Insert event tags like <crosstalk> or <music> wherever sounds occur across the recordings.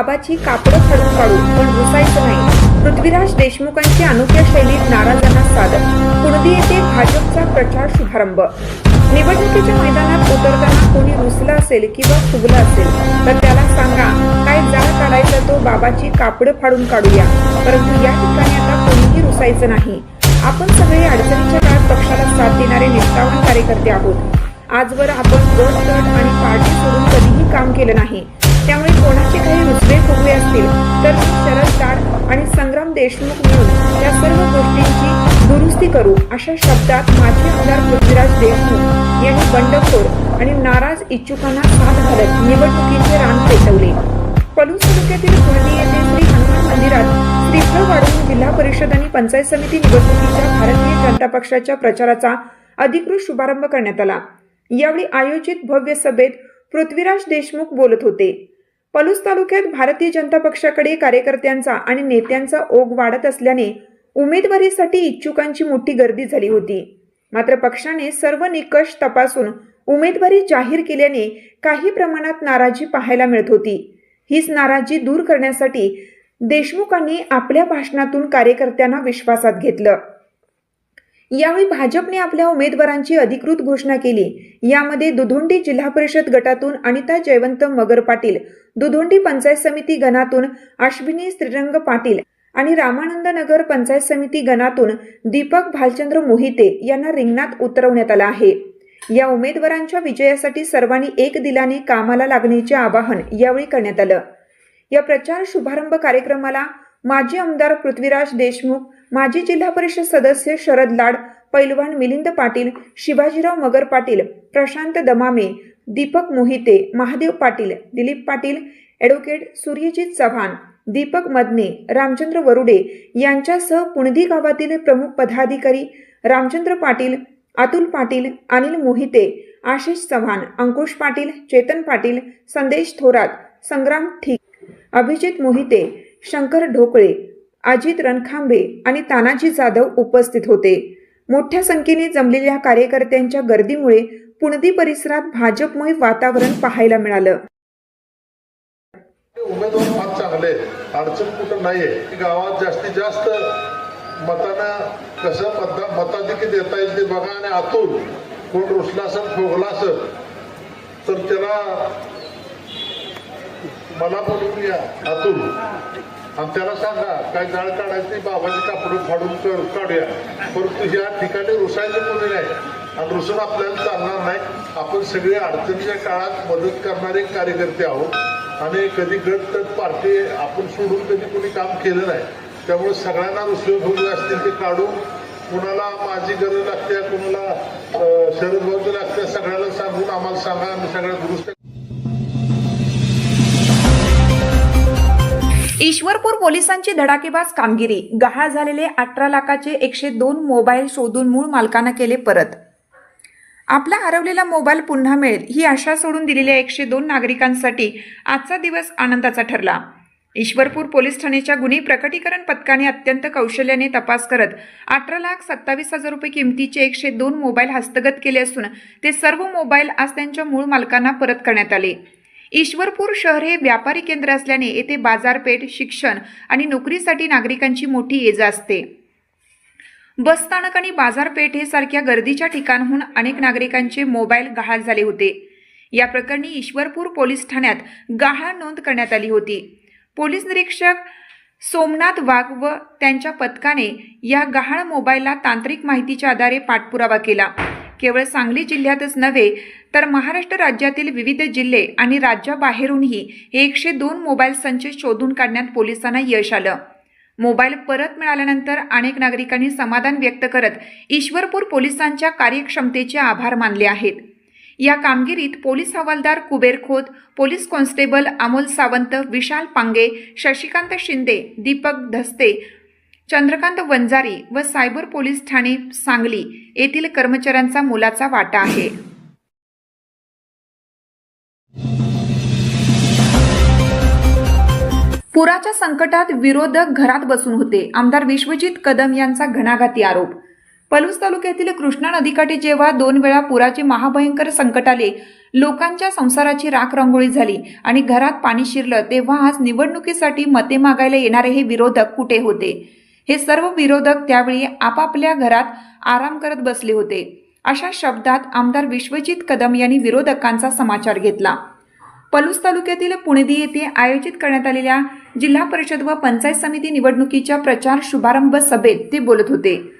बाबाची कापडं फाडून काढू पण रुसायचं नाही. पृथ्वीराज देशमुखांची अनोख्या शैलीत नाराजांना सादर. कुणबी येथे भाजपचा प्रचार शुभारंभ. निवडणुकीच्या मैदानात उतरताना कोणी रुसला असेल किंवा फुगला असेल तर त्याला सांगा काय जाळ काढायचा तो बाबाची कापडं फाडून काढूया. परंतु या ठिकाणी आता कोणीही रुसायचं नाही. आपण सगळे अडचणीच्या काळात पक्षाला साथ देणारे निष्ठावान कार्यकर्ते आहोत. आजवर आपण गट गट आणि पार्टी सोडून कधीही काम केलं नाही. त्यामुळे कोणाचे काही रुसवे फुगवे असतील तर शरद लाड आणि संग्राम देशमुख मिळून या सर्व गोष्टींची दुरुस्ती करू अशा शब्दात माजी आमदार पृथ्वीराज देशमुख यांनी बंडखोर आणि नाराज इच्छुकांना साथ घालत निवडणुकीचे रान पेटवले. पलूस तालुक्यातील कुर्डी येथे श्री हनुमान मंदिरात श्रीफळ वाढवून जिल्हा परिषद आणि पंचायत समिती निवडणुकीच्या भारतीय जनता पक्षाच्या प्रचाराचा अधिकृत शुभारंभ करण्यात आला. यावेळी आयोजित भव्य सभेत पृथ्वीराज देशमुख बोलत होते. पलूस तालुक्यात भारतीय जनता पक्षाकडे कार्यकर्त्यांचा आणि नेत्यांचा ओघ वाढत असल्याने उमेदवारीसाठी इच्छुकांची मोठी गर्दी झाली होती. मात्र पक्षाने सर्व निकष तपासून उमेदवारी जाहीर केल्याने काही प्रमाणात नाराजी पाहायला मिळत होती. हीच नाराजी दूर करण्यासाठी देशमुखांनी आपल्या भाषणातून कार्यकर्त्यांना विश्वासात घेतलं. यावेळी भाजपने आपल्या उमेदवारांची अधिकृत घोषणा केली. यामध्ये दुधोंडी जिल्हा परिषद गटातून अनिता जयवंत मगर पाटील दुधोंडी पंचायत समिती गणातून अश्विनी श्रीरंग पाटील आणि रामानंद नगर पंचायत समिती गणातून दीपक भालचंद्र मोहिते यांना रिंगणात उतरवण्यात आलं आहे. या उमेदवारांच्या विजयासाठी सर्वांनी एक दिलाने कामाला लागण्याचे आवाहन यावेळी करण्यात आलं. या प्रचार शुभारंभ कार्यक्रमाला माजी आमदार पृथ्वीराज देशमुख माजी जिल्हा परिषद सदस्य शरद लाड पैलवान मिलिंद पाटील शिवाजीराव मगर पाटील प्रशांत दमामे दीपक मोहिते महादेव पाटील दिलीप पाटील ॲडव्होकेट सूर्यजित चव्हाण दीपक मदने रामचंद्र वरुडे यांच्यासह पुणदी गावातील प्रमुख पदाधिकारी रामचंद्र पाटील अतुल पाटील अनिल मोहिते आशिष चव्हाण अंकुश पाटील चेतन पाटील संदेश थोरात संग्राम ठीक अभिजित मोहिते शंकर ढोकळे अजित रणखांबे आणि तानाजी जाधव उपस्थित होते. मोठ्या संख्येने जमलेल्या कार्यकर्त्यांच्या गर्दीमुळे पुणदी परिसरात भाजपमय वातावरण पाहायला मिळालं. उमेदवार फार चांगले अडचण कुठं नाहीये. की गावात जास्तीत जास्त मतांना कसं मता मताधिकी देता येईल ते बघा आणि आतून कोण रुसला असेल फोगला असेल तर त्याला मला बोलून या आतून. आणि त्याला सांगा काय जाळ काढायची? बाबाची कापड फाडून काढूया. परंतु या ठिकाणी रुसायचं कोणी नाही. आणि रुसून आपल्याला चालणार नाही. आपण सगळे अडचणीच्या काळात मदत करणारे कार्यकर्ते आहोत. आणि कधी गट तट पार्टी आपण सोडून कधी कोणी काम केलं नाही. त्यामुळे सगळ्यांना रुसवे भोगले असतील ते काढून कुणाला माझी गरज लागते कुणाला शरद भाऊची लागते सगळ्याला सांगून आम्हाला सांगा आम्ही सगळ्या दुरुस्त ईश्वरपूर पोलिसांची धडाकेबाज कामगिरी. गहाळ झालेले अठरा लाखाचे एकशे दोन मोबाईल शोधून मूळ मालकानं केले परत. आपला हरवलेला मोबाईल पुन्हा मिळेल ही आशा सोडून दिलेल्या एकशे दोन नागरिकांसाठी आजचा दिवस आनंदाचा ठरला. ईश्वरपूर पोलीस ठाण्याच्या गुन्हे प्रकटीकरण पथकाने अत्यंत कौशल्याने तपास करत अठरा लाख सत्तावीस हजार रुपये किमतीचे एकशे दोन मोबाईल हस्तगत केले असून ते सर्व मोबाईल आज त्यांच्या मूळ मालकांना परत करण्यात आले. ईश्वरपूर शहर हे व्यापारी केंद्र असल्याने येथे बाजारपेठ शिक्षण आणि नोकरीसाठी नागरिकांची मोठी ये जा असते बसस्थानक आणि बाजारपेठेसारख्या गर्दीच्या ठिकाणहून अनेक नागरिकांचे मोबाईल गहाळ झाले होते. या प्रकरणी ईश्वरपूर पोलीस ठाण्यात गहाळ नोंद करण्यात आली होती. पोलीस निरीक्षक सोमनाथ वाघ व त्यांच्या पथकाने या गहाळ मोबाईलला तांत्रिक माहितीच्या आधारे पाठपुरावा केला. केवळ सांगली जिल्ह्यातच नव्हे तर महाराष्ट्र राज्यातील विविध जिल्हे आणि राज्याबाहेरूनही एकशे दोन मोबाईल संच शोधून काढण्यात पोलिसांना यश आलं. मोबाईल परत मिळाल्यानंतर अनेक नागरिकांनी समाधान व्यक्त करत ईश्वरपूर पोलिसांच्या कार्यक्षमतेचे आभार मानले आहेत. या कामगिरीत पोलीस हवालदार कुबेर खोत पोलीस कॉन्स्टेबल अमोल सावंत विशाल पांगे शशिकांत शिंदे दीपक धस्ते चंद्रकांत वंजारी व सायबर पोलीस ठाणे सांगली येथील कर्मचाऱ्यांचा मोलाचा वाटा आहे. पुराच्या संकटात विरोधक घरात बसून होते आमदार विश्वजित कदम यांचा घणाघाती आरोप. पलूस तालुक्यातील कृष्णा नदीकाठी जेव्हा दोन वेळा पुराचे महाभयंकर संकट आले लोकांच्या संसाराची राख रांगोळी झाली आणि घरात पाणी शिरलं तेव्हा आज निवडणुकीसाठी मते मागायला येणारे हे विरोधक कुठे होते? हे सर्व विरोधक त्यावेळी आपापल्या घरात आराम करत बसले होते. अशा शब्दात आमदार विश्वजित कदम यांनी विरोधकांचा समाचार घेतला. पलूस तालुक्यातील पुणेदी येथे आयोजित करण्यात आलेल्या जिल्हा परिषद व पंचायत समिती निवडणुकीच्या प्रचार शुभारंभ सभेत ते बोलत होते.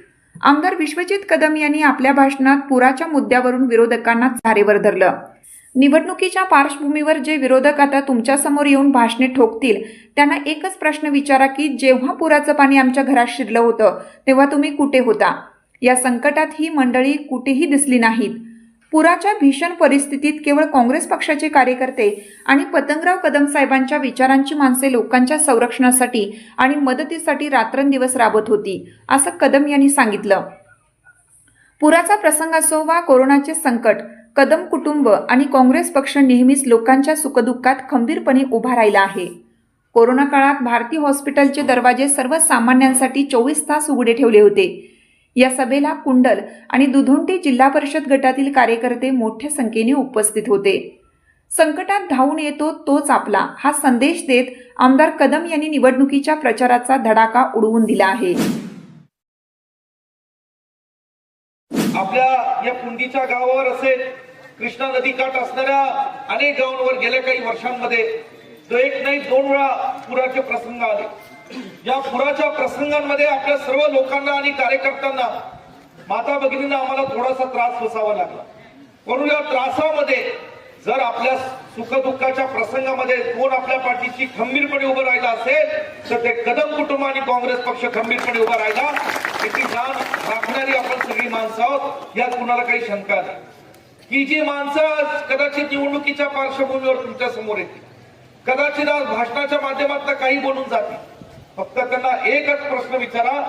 आमदार विश्वजित कदम यांनी आपल्या भाषणात पुराच्या मुद्द्यावरून विरोधकांना चारेवर धरलं. निवडणुकीच्या पार्श्वभूमीवर जे विरोधक आता तुमच्यासमोर येऊन भाषणे ठोकतील त्यांना एकच प्रश्न विचारा की जेव्हा पुराचं पाणी आमच्या घरात शिरलं होतं तेव्हा तुम्ही कुठे होता? या संकटात ही मंडळी कुठेही दिसली नाहीत. पुराच्या भीषण परिस्थितीत केवळ काँग्रेस पक्षाचे कार्यकर्ते आणि पतंगराव कदम साहेबांच्या विचारांची माणसे लोकांच्या संरक्षणासाठी आणि मदतीसाठी रात्रंदिवस राबत होती असं कदम यांनी सांगितलं. पुराचा प्रसंग असो वा कोरोनाचे संकट कदम कुटुंब आणि काँग्रेस पक्ष नेहमीच लोकांच्या सुखदुःखात खंबीरपणे उभा राहिला आहे. कोरोना काळात भारती हॉस्पिटलचे दरवाजे सर्वसामान्यांसाठी चोवीस तास उघडे ठेवले होते. या सभेला कुंडल आणि दुधोंटी जिल्हा परिषद गटातील कार्यकर्ते मोठ्या संख्येने उपस्थित होते. संकटात धावून येतो तोच आपला हा संदेश देत आमदार कदम यांनी निवडणुकीच्या प्रचाराचा धडाका उडवून दिला आहे. आपल्या या गावावर असेल कृष्णा नदी काठ असणाऱ्या अनेक गावांवर गेल्या काही वर्षांमध्ये तो एक नाही दोन वेळा पुराचे प्रसंग आले. या पुराच्या प्रसंगांमध्ये आपल्या सर्व लोकांना आणि कार्यकर्त्यांना माता भगिनींना आम्हाला थोडासा त्रास बसावा लागला. म्हणून या त्रासामध्ये जर आपल्या सुखदुःखाच्या प्रसंगामध्ये कोण आपल्या पाठीशी खंबीरपणे उभं राहिला असेल तर ते कदम कुटुंब आणि काँग्रेस पक्ष खंबीरपणे उभा राहिला. याची जाण राखणारी आपण सगळी माणसं आहोत यात कुणाला काही शंका नाही. ही जी माणसं कदाचित निवडणुकीच्या पार्श्वभूमीवर तुमच्यासमोर येतील. कदाचित आज भाषणाच्या माध्यमातून काही बोलून जातील. फक्त त्यांना एकच प्रश्न विचारा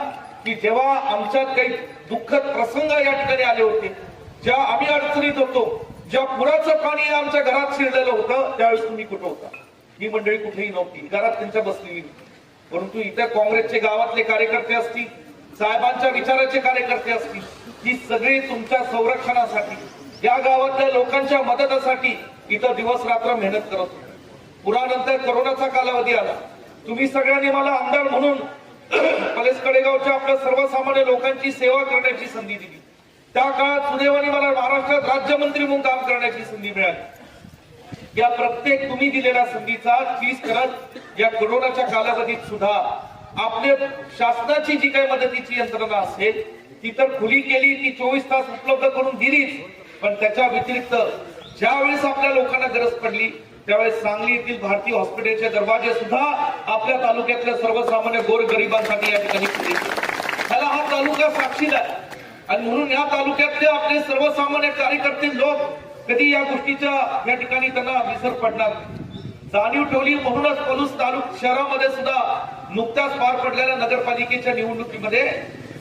की जेव्हा आमच्यात काही दुःखद प्रसंग या ठिकाणी आले होते जेव्हा आम्ही अडचणीत होतो ज्या पुराचं पाणी आमच्या घरात शिरलेलं होतं त्यावेळेस तुम्ही कुठं होता? ही मंडळी कुठेही नव्हती. घरात त्यांच्या बसलेली होती. परंतु इतर काँग्रेसचे गावातले कार्यकर्ते असतील साहेबांच्या विचाराचे कार्यकर्ते असतील ही सगळी तुमच्या संरक्षणासाठी या गावातल्या लोकांच्या मदतीसाठी इथं दिवस रात्र मेहनत करत होते. पुरानंतर करोनाचा कालावधी आला. तुम्ही सगळ्यांनी मला आमदार म्हणून <clears throat> कलेस कडेगावच्या आपल्या सर्वसामान्य लोकांची सेवा करण्याची संधी दिली. त्या काळात सुदैवाने मला महाराष्ट्रात राज्यमंत्री म्हणून काम करण्याची संधी मिळाली या प्रत्येक तुम्ही दिलेल्या संधीचा चीज करत या कोरोनाच्या कालावधीत सुद्धा आपले शासनाची जी काही मदतीची यंत्रणा असेल ती तर खुली केली ती चोवीस तास उपलब्ध करून दिलीच पण त्याच्या व्यतिरिक्त ज्यावेळेस आपल्या लोकांना गरज पडली त्यावेळेस सांगली येथील भारतीय हॉस्पिटलचे दरवाजे सुद्धा आपल्या तालुक्यातल्या सर्वसामान्य गोरगरिबांसाठी या ठिकाणी त्याला हा तालुका साक्षीदार आहे. आणि म्हणून या तालुक्यातले आपले सर्वसामान्य कार्यकर्ते लोक कधी या गोष्टीच्या या ठिकाणी त्यांना विसर पडणार नाही. जाणीव ठेवली म्हणूनच पलूस तालुक शहरामध्ये सुद्धा नुकत्याच पार पडलेल्या नगरपालिकेच्या निवडणुकीमध्ये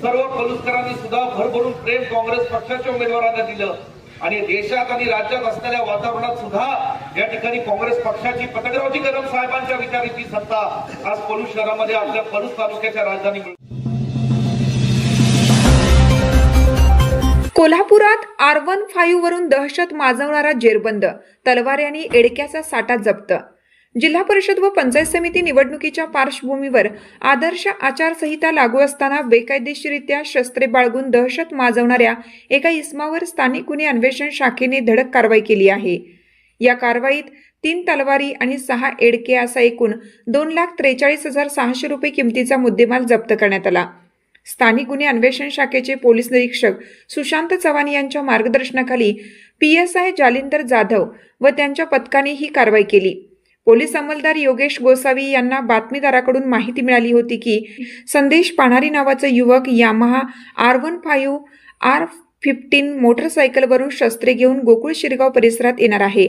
सर्व पलुसकरांनी सुद्धा भरभरून प्रेम काँग्रेस पक्षाच्या उमेदवारांना दिलं आणि देशात आणि राज्यात असलेल्या वातावरणात सुद्धा या ठिकाणी काँग्रेस पक्षाची पतंगरावजी कदम साहेबांच्या विचाराची सत्ता आज पलूस शहरामध्ये आपल्या पलूस तालुक्याच्या राजधानी कोल्हापुरात आर वन फाईव्ह वरून दहशत माजवणारा जेरबंद तलवार आणि एडक्याचा साठा जप्त. जिल्हा परिषद व पंचायत समिती निवडणुकीच्या पार्श्वभूमीवर आदर्श आचारसंहिता लागू असताना बेकायदेशीरित्या शस्त्रे बाळगून दहशत माजवणाऱ्या एका इस्मावर स्थानिक गुन्हे अन्वेषण शाखेने धडक कारवाई केली आहे. या कारवाईत तीन तलवारी आणि सहा एडके असा एकूण दोन लाख त्रेचाळीस हजार सहाशे रुपये किमतीचा मुद्देमाल जप्त करण्यात आला. स्थानिक गुन्हे अन्वेषण शाखेचे पोलीस निरीक्षक सुशांत चव्हाण यांच्या मार्गदर्शनाखाली P S I Jalindar Jadhav व त्यांच्या पथकाने ही कारवाई केली. पोलीस अंमलदार योगेश गोसावी यांना बातमीदाराकडून माहिती मिळाली होती की संदेश पाणारी नावाचा युवक Yamaha R one five R fifteen मोटरसायकलवरून शस्त्रे घेऊन गोकुळ शिरगाव परिसरात येणार आहे.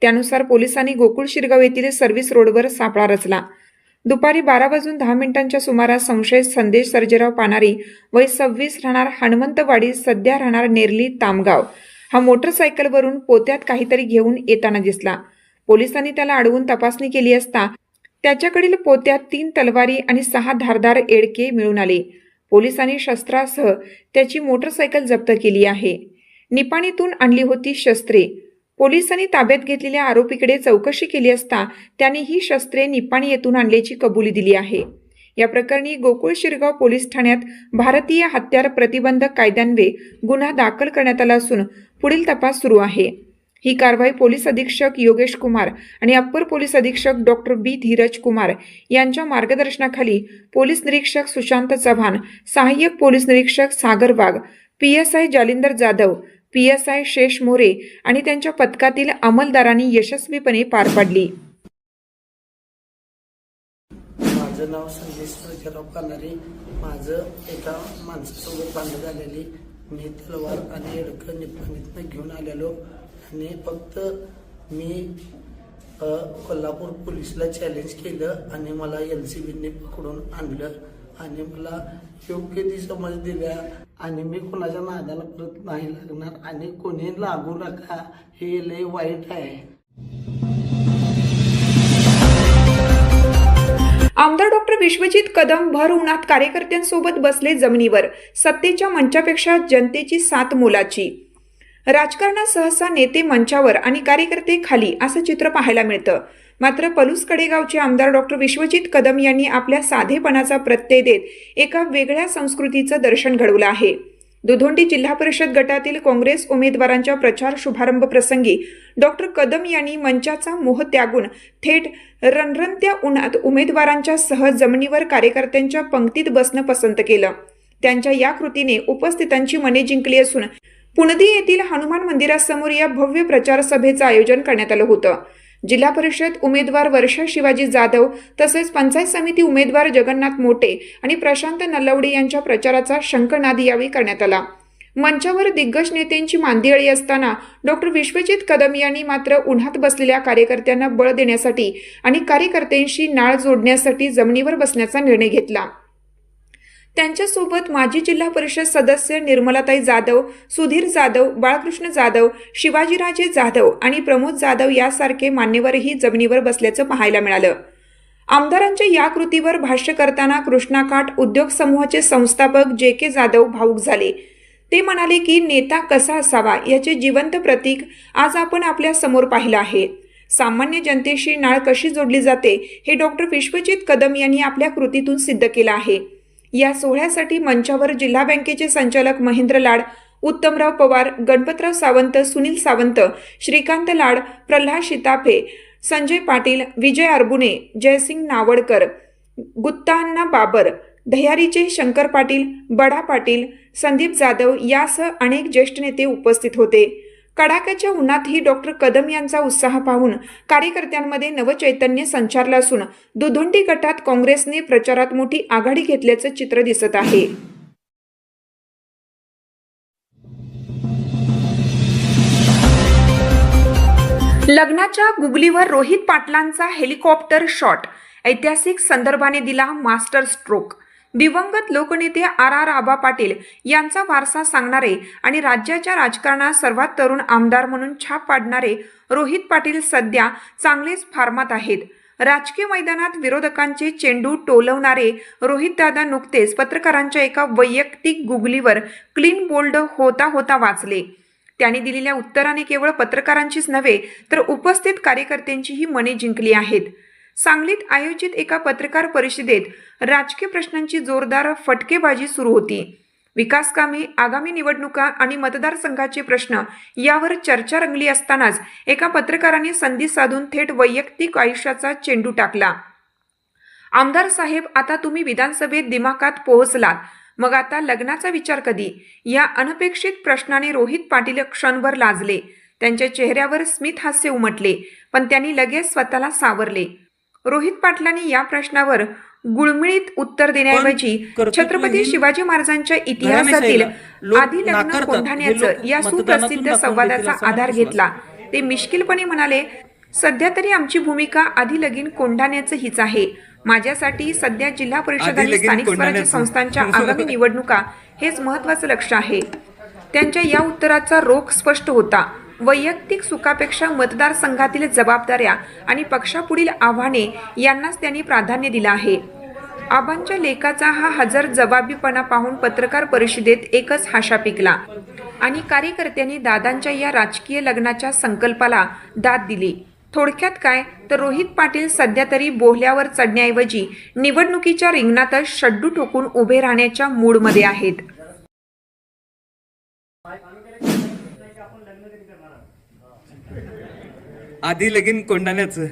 त्यानुसार पोलिसांनी गोकुळ शिरगाव येथील सर्व्हिस रोडवर सापळा रचला. दुपारी बारा वाजून दहा मिनिटांच्या सुमारास संशयित संदेश सर्जेराव पानारी वय सव्वीस राहणार हनुमंतवाडी सध्या राहणार नेरली तामगाव. हा मोटरसायकलवरून पोत्यात काहीतरी घेऊन येताना दिसला. पोलिसांनी त्याला अडवून तपासणी केली असता त्याच्याकडील पोत्यात तीन तलवारी आणि सहा धारदार एडके मिळून आले. पोलिसांनी शस्त्रासह त्याची मोटरसायकल जप्त केली आहे. निपाणीतून आणली होती शस्त्रे. पोलिसांनी ताब्यात घेतलेल्या आरोपीकडे चौकशी केली असता त्याने ही शस्त्रे निपाणी येथून आणल्याची कबुली दिली आहे. या प्रकरणी गोकुळ शिरगाव पोलीस ठाण्यात भारतीय हत्यार प्रतिबंधक कायद्यान्वये गुन्हा दाखल करण्यात आला असून पुढील तपास सुरू आहे. ही कारवाई पोलीस अधीक्षक योगेश कुमार आणि अप्पर पोलीस अधीक्षक डॉक्टर बी धीरज कुमार यांच्या मार्गदर्शनाखाली पोलीस निरीक्षक सुशांत चव्हाण सहाय्यक पोलीस निरीक्षक Sagar Wagh P S I Jalindar Jadhav P S I Shesh More आणि त्यांच्या पथकातील अंमलदारांनी यशस्वीपणे पार पाडली. माझं नाव संदेश प्रजाराव कानारे. माझं एका माणसासोबत भांडण झालेली मी तलवार आणि एडकं निपणीतनं घेऊन आलेलो आणि फक्त मी अ, कोल्हापूर पोलिसला चॅलेंज केलं आणि मला एल सी बीने पकडून आणलं आणि मला योग्य ती समज दिल्या आणि मी कोणाच्या नादाला परत नाही लागणार. आणि कोणी लागू नका. हे लय वाईट आहे. आमदार डॉक्टर विश्वजित कदम भर उन्हात कार्यकर्त्यांसोबत बसले जमिनीवर. सत्तेच्या मंचापेक्षा जनतेची साथ मोलाची. राजकारणात सहसा नेते मंचावर आणि कार्यकर्ते खाली असं चित्र पाहायला मिळतं. मात्र पलूस कडेगावचे आमदार डॉक्टर विश्वजित कदम यांनी आपल्या साधेपणाचा प्रत्यय देत एका वेगळ्या संस्कृतीचं दर्शन घडवलं आहे. दुधोंडी जिल्हा परिषद गटातील काँग्रेस उमेदवारांच्या प्रचार शुभारंभ प्रसंगी डॉक्टर कदम यांनी मंचाचा मोह त्यागून थेट रणरणत्या उन्हात उमेदवारांच्या सह जमिनीवर कार्यकर्त्यांच्या पंक्तीत बसणं पसंत केलं. त्यांच्या या कृतीने उपस्थितांची मने जिंकली असून पुणदी येथील हनुमान मंदिरासमोर या भव्य प्रचार सभेचं आयोजन करण्यात आलं होतं. जिल्हा परिषद उमेदवार वर्षा शिवाजी जाधव तसेच पंचायत समिती उमेदवार जगन्नाथ मोटे आणि प्रशांत नलवडे यांच्या प्रचाराचा शंखनाद यावेळी करण्यात आला. मंचावर दिग्गज नेत्यांची मांदियाळी असताना डॉक्टर विश्वजित कदम यांनी मात्र उन्हात बसलेल्या कार्यकर्त्यांना बळ देण्यासाठी आणि कार्यकर्त्यांशी नाळ जोडण्यासाठी जमिनीवर बसण्याचा निर्णय घेतला. त्यांच्यासोबत माजी जिल्हा परिषद सदस्य निर्मलाताई जाधव सुधीर जाधव बाळकृष्ण जाधव शिवाजीराजे जाधव आणि प्रमोद जाधव यासारखे मान्यवरही जमिनीवर बसल्याचं पाहायला मिळालं. आमदारांच्या या कृतीवर भाष्य करताना कृष्णाकाठ उद्योग समूहाचे संस्थापक जे के जाधव भाऊक झाले. ते म्हणाले की नेता कसा असावा याचे जिवंत प्रतीक आज आपण आपल्यासमोर पाहिलं आहे. सामान्य जनतेशी नाळ कशी जोडली जाते हे डॉक्टर विश्वजित कदम यांनी आपल्या कृतीतून सिद्ध केलं आहे. या सोहळ्यासाठी मंचावर जिल्हा बँकेचे संचालक महेंद्र लाड उत्तमराव पवार गणपतराव सावंत सुनील सावंत श्रीकांत लाड प्रल्हाद शिताफे संजय पाटील विजय अरबुने जयसिंग नावडकर गुत्ताहन्ना बाबर दह्यारीचे शंकर पाटील बडा पाटील संदीप जाधव यासह अनेक ज्येष्ठ नेते उपस्थित होते. कडाक्याच्या उन्हातही डॉक्टर कदम यांचा उत्साह पाहून कार्यकर्त्यांमध्ये नवचैतन्य संचारलं असून दुधोंडी गटात काँग्रेसने प्रचारात मोठी आघाडी घेतल्याचं चित्र दिसत आहे. लग्नाच्या गुगलीवर रोहित पाटलांचा हेलिकॉप्टर शॉट. ऐतिहासिक संदर्भाने दिला मास्टर स्ट्रोक. दिवंगत लोकनेते आर आर आबा पाटील यांचा वारसा सांगणारे आणि राज्याच्या राजकारणात सर्वात तरुण आमदार म्हणून छाप पाडणारे रोहित पाटील सध्या चांगलेच फार्मात आहेत. राजकीय मैदानात विरोधकांचे चेंडू टोलवणारे रोहितदादा नुकतेच पत्रकारांच्या एका वैयक्तिक गुगलीवर क्लीन बोल्ड होता होता वाचले. त्यांनी दिलेल्या उत्तराने केवळ पत्रकारांचीच नव्हे तर उपस्थित कार्यकर्त्यांचीही मने जिंकली आहेत. सांगलीत आयोजित एका पत्रकार परिषदेत राजकीय प्रश्नांची जोरदार फटकेबाजी सुरू होती. विकास कामे आगामी निवडणुका आणि मतदारसंघाचे प्रश्न यावर चर्चा रंगली असतानाच एका पत्रकाराने संधी साधून थेट वैयक्तिक आयुष्याचा चेंडू टाकला. आमदार साहेब आता तुम्ही विधानसभेत दिमाकात पोहोचलात. मग आता लग्नाचा विचार कधी? या अनपेक्षित प्रश्नाने रोहित पाटील क्षणभर लाजले. त्यांच्या चेहऱ्यावर स्मित हास्य उमटले पण त्यांनी लगेच स्वतःला सावरले. रोहित पाटलांनी या प्रश्नावर गुळमिळीत उत्तर देण्याऐवजी छत्रपती शिवाजी महाराजांच्या इतिहासातील आधी लग्न कोंढाण्याचं या सुप्रसिद्ध संवादाचा आधार घेतला. ते मिश्किलपणे म्हणाले सध्या तरी आमची भूमिका आधी लगीन कोंढाण्याचं हीच आहे. माझ्यासाठी सध्या जिल्हा परिषद आणि स्थानिक स्वराज्य. संस्थांच्या आगामी निवडणुका हेच महत्वाचं लक्ष आहे. त्यांच्या या उत्तराचा रोख स्पष्ट होता. वैयक्तिक सुखापेक्षा मतदारसंघातील जबाबदाऱ्या आणि पक्षापुढील आव्हाने यांनाच त्यांनी प्राधान्य दिलं आहे. आबांच्या लेखाचा हा हजर जबाबीपणा पाहून पत्रकार परिषदेत एकच हाशा पिकला आणि कार्यकर्त्यांनी दादांच्या या राजकीय लग्नाच्या संकल्पाला दाद दिली. थोडक्यात काय? तर रोहित पाटील सध्या तरी बोहल्यावर चढण्याऐवजी निवडणुकीच्या रिंगणातच शड्डू ठोकून उभे राहण्याच्या मूडमध्ये आहेत. आधी लगीन कोंडाण्याचं.